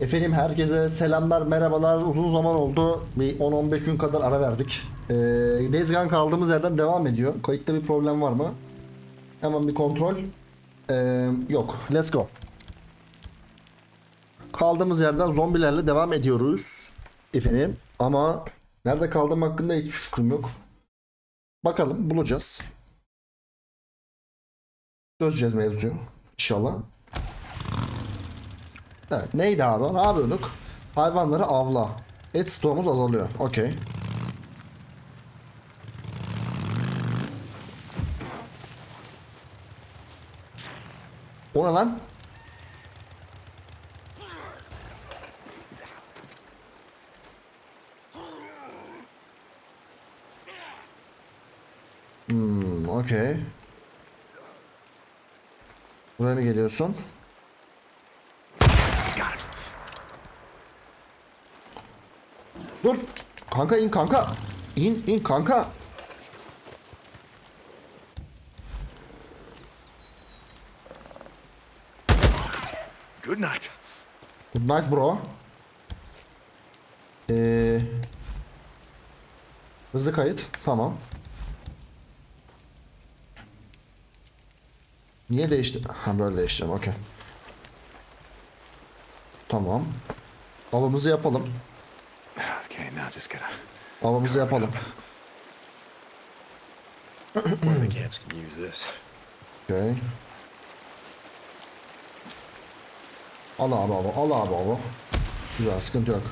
Efendim herkese selamlar, merhabalar. Uzun zaman oldu. Bir 10-15 gün kadar ara verdik. Ee, Days kaldığımız yerden devam ediyor. Kayıtta bir problem var mı? Hemen bir kontrol. Ee, yok. Let's go. Kaldığımız yerden zombilerle devam ediyoruz. Efendim. Ama nerede kaldığım hakkında hiçbir fikrim yok. Bakalım bulacağız. Çözeceğiz mevzuyu. İnşallah. Evet, neydi abi? Ne yapıyorduk? Hayvanları avla. Et stoğumuz azalıyor. Okey. O ne lan? Hmm, okey. Buraya mı geliyorsun? Dur. Kanka in kanka. İn in kanka. Good night. Good night bro. Ee, hızlı kayıt. Tamam. Niye değişti? Ha böyle değiştireceğim. Okey. Tamam. Avımızı yapalım. Okay, now just gotta. Avımızı yapalım. One of the camps can use this. Okey. Al abi abi. Al abi abi. Güzel sıkıntı yok.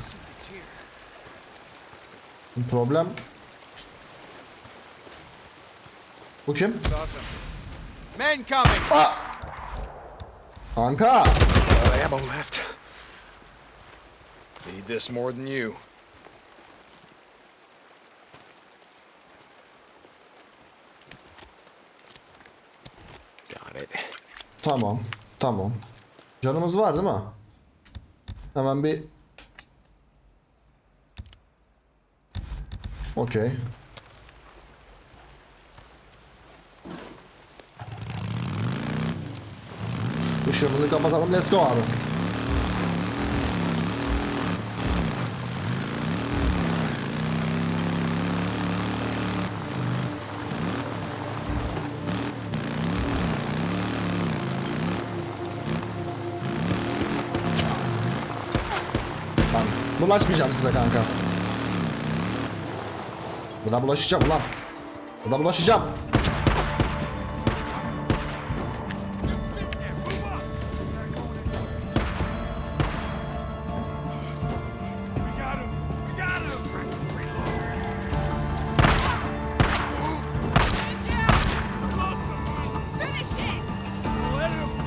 Problem. Bu kim? Men coming! Kanka. Uh, ammo left. Need this more than you. Got it. Tamam. Tamam. Canımız var değil mi? Hemen bir Okey. Işığımızı kapatalım. Let's go abi. Bulaşmayacağım size kanka. Buna bulaşacağım ulan. Buna bulaşacağım.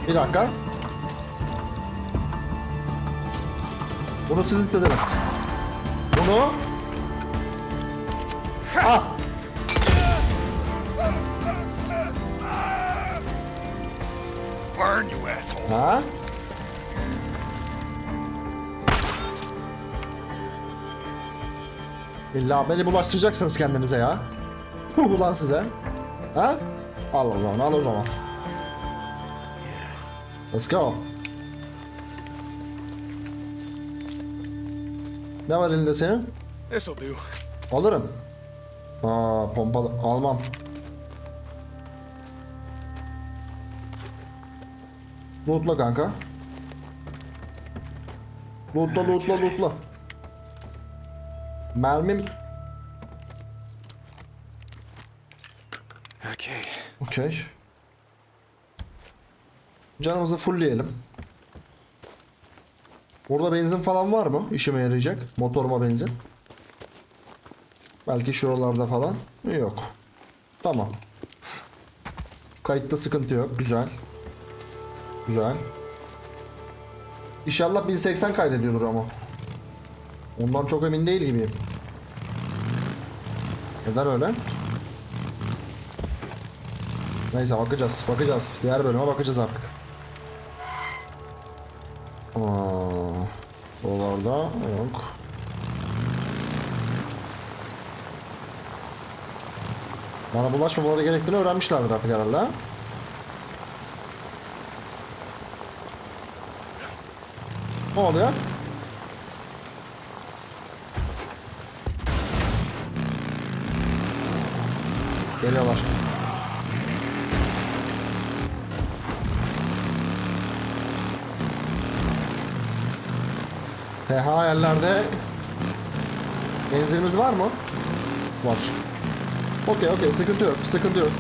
Bir dakika. Bunu siz istediniz. Bunu Ah! Burn, you asshole. Ha? İlla beni bulaştıracaksınız kendinize ya. Ulan size. Ha? Al o zaman, al o zaman. Let's go. Ne var elinde senin? This'll do. Alırım. Aa pompalı almam. Lootla kanka. Lootla lootla lootla. Mermim Okay. okey. Canımızı fullleyelim. Burada benzin falan var mı? İşime yarayacak. Motoruma benzin. Belki şuralarda falan. Yok. Tamam. Kayıtta sıkıntı yok. Güzel. Güzel. İnşallah 1080 kaydediyordur ama. Ondan çok emin değil gibiyim. Neden öyle? Neyse bakacağız. Bakacağız. Diğer bölüme bakacağız artık. Yok. Bana bulaşmamaları gerektiğini öğrenmişlerdir artık herhalde. Ne oluyor? Geliyorlar. TH yerlerde benzinimiz var mı? Var. Okey okey sıkıntı yok sıkıntı yok.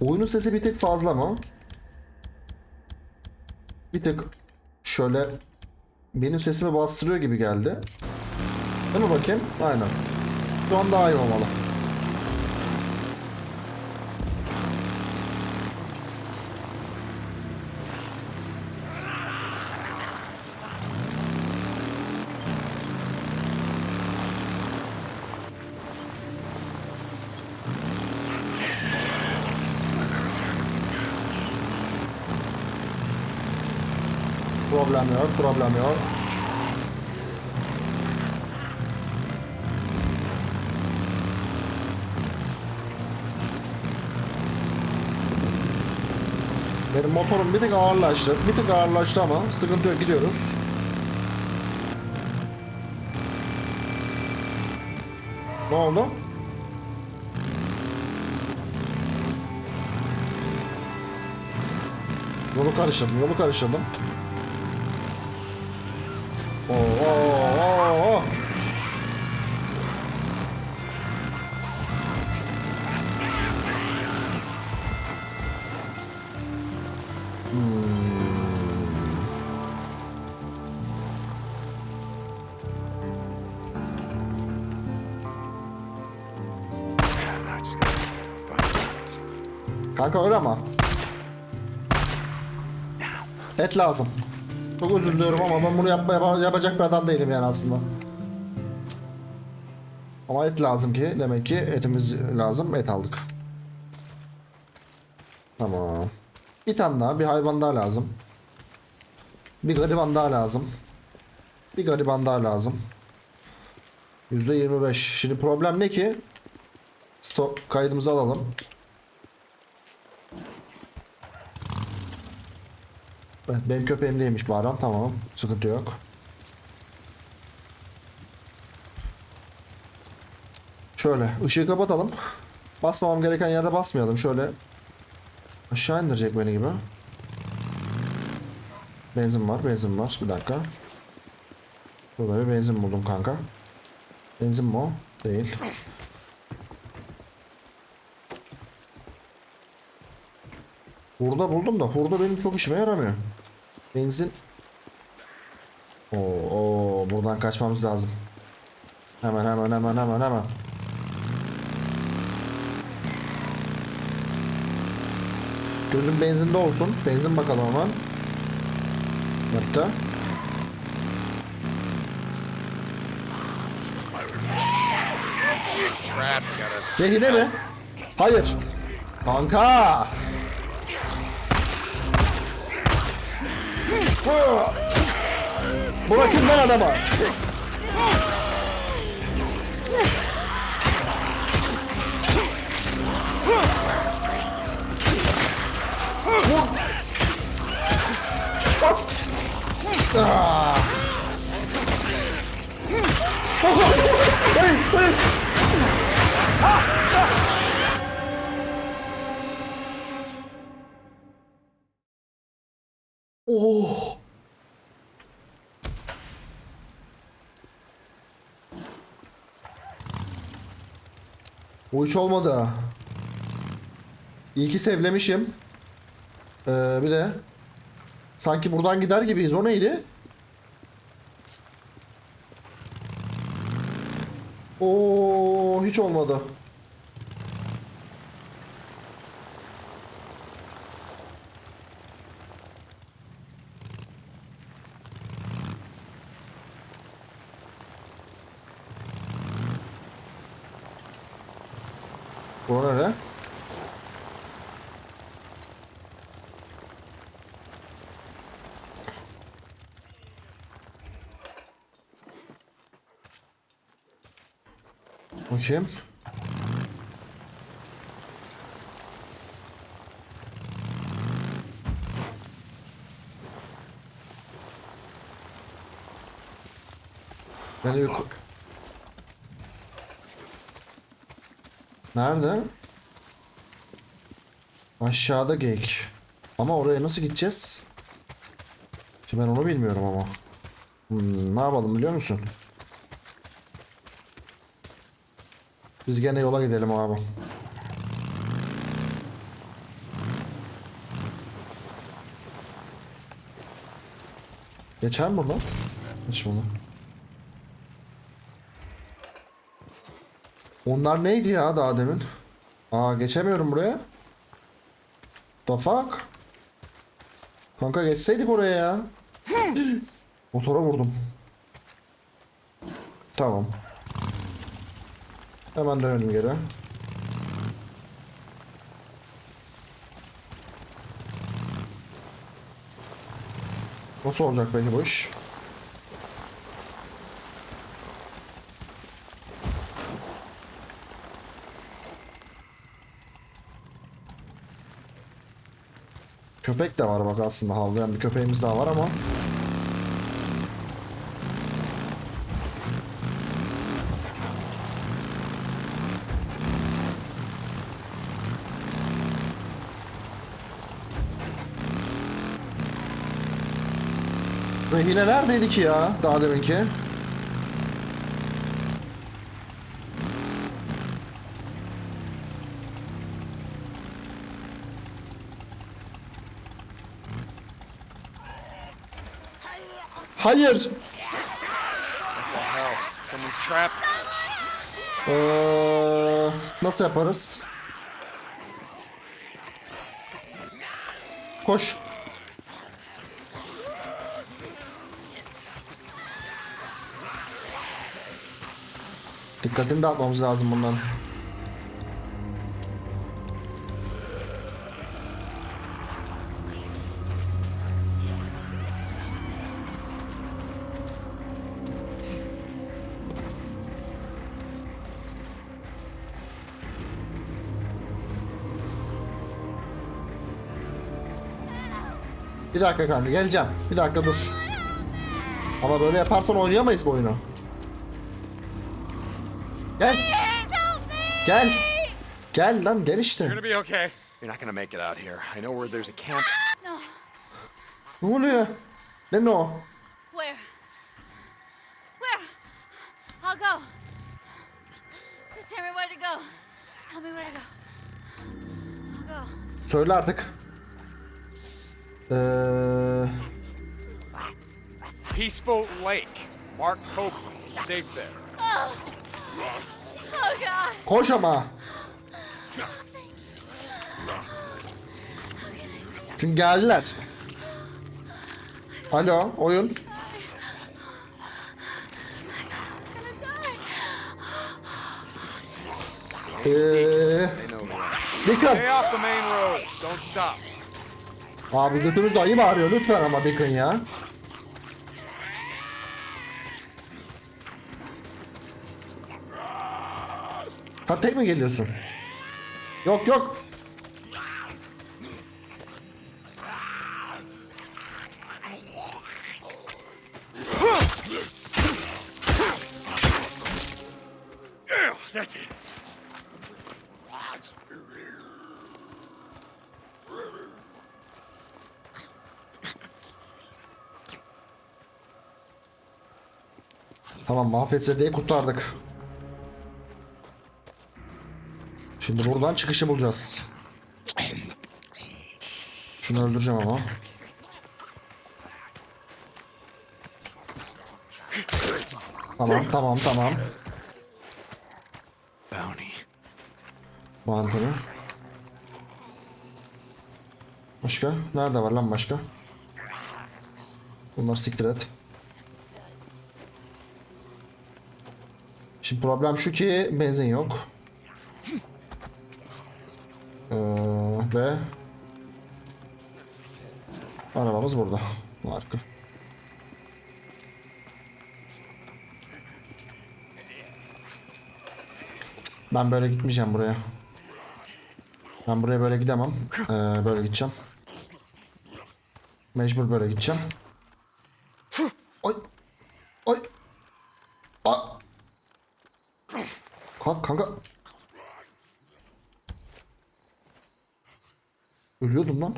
Oyunun sesi bir tık fazla mı? Bir tık şöyle benim sesimi bastırıyor gibi geldi. Değil mi bakayım? Aynen. Şu an daha iyi olmalı. Problem yok, problem yok. Benim motorum bir tık ağırlaştı. Bir tık ağırlaştı ama sıkıntı yok gidiyoruz. Ne oldu? Yolu karıştırdım, yolu karıştırdım. Oo, oo, oo. Kanka öyle ama. Et lazım. Çok özür diliyorum ama ben bunu yapma, yapa- yapacak bir adam değilim yani aslında. Ama et lazım ki demek ki etimiz lazım et aldık. Tamam. Bir tane daha bir hayvan daha lazım. Bir gariban daha lazım. Bir gariban daha lazım. %25. Şimdi problem ne ki? Stop kaydımızı alalım. Evet, benim köpeğim değilmiş Baran. Tamam. Sıkıntı yok. Şöyle ışığı kapatalım. Basmamam gereken yerde basmayalım. Şöyle aşağı indirecek beni gibi. Benzin var, benzin var. Bir dakika. Burada bir benzin buldum kanka. Benzin mi o? Değil. Hurda buldum da hurda benim çok işime yaramıyor. Benzin. Oo, oo buradan kaçmamız lazım. Hemen hemen hemen hemen hemen. Gözüm benzinde olsun. Benzin bakalım hemen. Us. Rehine mi? Hayır. Kanka. Bırakın lan adamı. Ah. Hey, hey. Oh. Bu hiç olmadı. İyi ki sevlemişim. Ee, bir de sanki buradan gider gibiyiz. O neydi? Oo hiç olmadı. Bu nere? Bakayım. Beni yuk- Nerede? Aşağıda geyik. Ama oraya nasıl gideceğiz? Şimdi ben onu bilmiyorum ama. Hmm, ne yapalım biliyor musun? Biz gene yola gidelim abi. Geçer mi buradan? Geçmedi. Onlar neydi ya daha demin? Aa geçemiyorum buraya. The fuck? Kanka geçseydik oraya ya. Motora vurdum. Tamam. Hemen dönelim geri. Nasıl olacak peki bu iş? Köpek de var bak aslında havlayan bir köpeğimiz daha var ama Rehine neredeydi ki ya daha deminki? Hayır. Ee, nasıl yaparız? Koş. Dikkatini dağıtmamız lazım bundan. Bir dakika kanka geleceğim. Bir dakika dur. Ama böyle yaparsan oynayamayız bu oyunu. Gel. Gel. Gel lan gel işte. You're gonna be okay. You're not gonna make it out here. I know where there's a camp. Ne oluyor? Ne ne o? Where? Where? I'll go. Just tell me where to go. Tell me where to go. I'll go. Söyle artık. Ee, Peaceful Lake. Mark Copeland. Safe there. Oh God. koş ama. Çünkü geldiler. Alo oyun. Ee, rest. Deacon. Stay off the main road. Don't stop. Abi götünüz dayı bağırıyor lütfen ama Deacon ya. Ha tek mi geliyorsun? Yok yok. That's it. Tamam mahvetsedeyi kurtardık. Şimdi buradan çıkışı bulacağız. Şunu öldüreceğim ama. Tamam tamam tamam. Bounty. Mantını. Başka? Nerede var lan başka? Bunlar siktir et. Şimdi problem şu ki benzin yok. Ee, ve arabamız burada. Harika. Ben böyle gitmeyeceğim buraya. Ben buraya böyle gidemem. Ee, böyle gideceğim. Mecbur böyle gideceğim. Kalk kanka. Ölüyordum lan.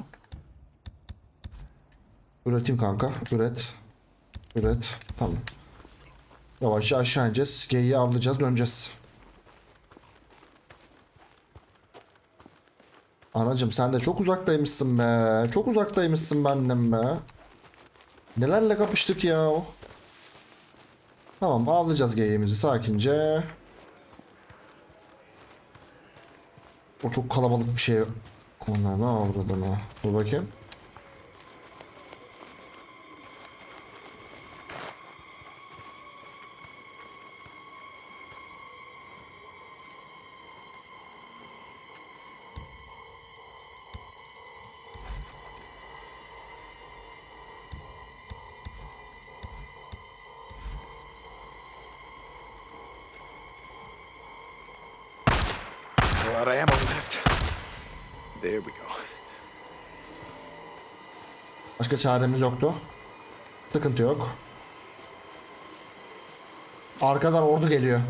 Üretim kanka. Üret. Üret. Tamam. Yavaşça aşağı ineceğiz. G'yi avlayacağız. Döneceğiz. Anacım sen de çok uzaktaymışsın be. Çok uzaktaymışsın benden be. Nelerle kapıştık ya. o. Tamam avlayacağız geyiğimizi sakince. O çok kalabalık bir şey. Onlar ne avradı mı? Dur bakayım. Başka çaremiz yoktu. Sıkıntı yok. Arkadan ordu geliyor.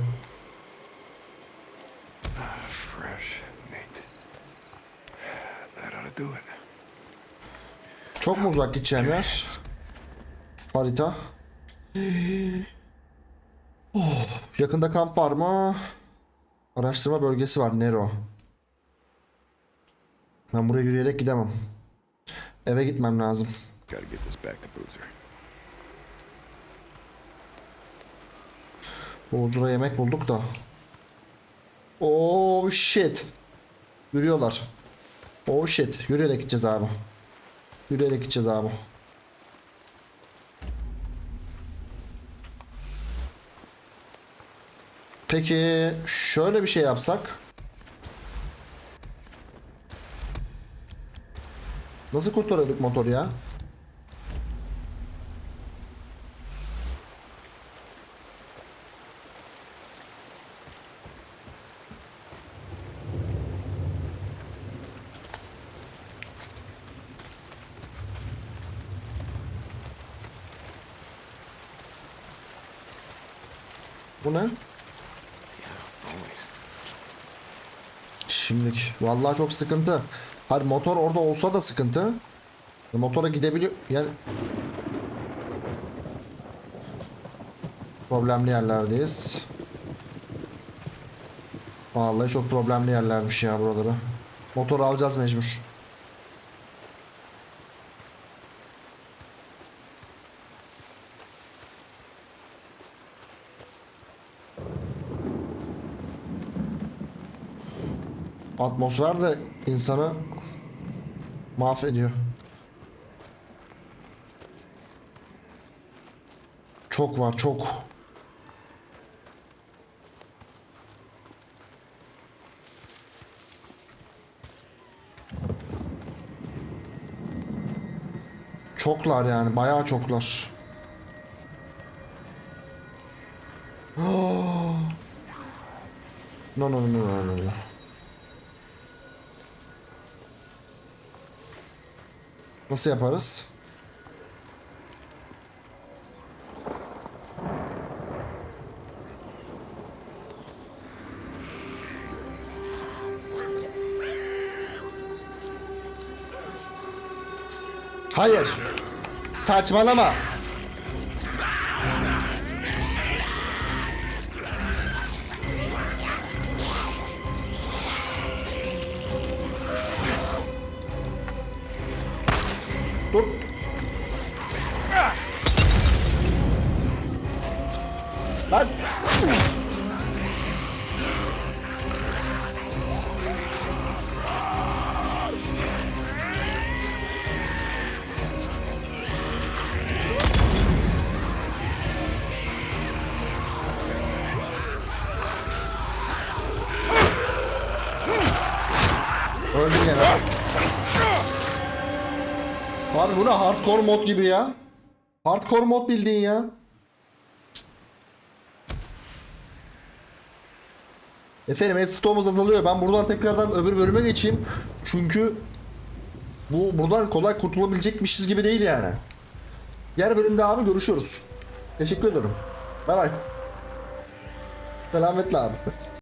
Çok mu uzak gideceğim yer? Harita. Oh, yakında kamp var mı? Araştırma bölgesi var. Nero. Ben buraya yürüyerek gidemem. Eve gitmem lazım. Gotta get this back to Boozer. Bozura yemek bulduk da. Oh shit. Yürüyorlar. Oh shit. Yürüyerek gideceğiz abi. Yürüyerek gideceğiz abi. Peki şöyle bir şey yapsak. Nasıl kurtarıyorduk motoru ya? Bu ne? Always. Şimdilik. Vallahi çok sıkıntı. Hadi motor orada olsa da sıkıntı. Motora gidebiliyor. Yani problemli yerlerdeyiz. Vallahi çok problemli yerlermiş ya buraları. Motor alacağız mecbur. Atmosfer de insanı mahvediyor. Çok var çok. Çoklar yani bayağı çoklar. Nasıl yaparız? Hayır. Saçmalama. Öldün gene. Abi bu ne hardcore mod gibi ya. Hardcore mod bildiğin ya. Efendim Headstone'umuz azalıyor. Ben buradan tekrardan öbür bölüme geçeyim. Çünkü bu buradan kolay kurtulabilecekmişiz gibi değil yani. Diğer bölümde abi görüşürüz. Teşekkür ederim. Bay bay. Selametle abi.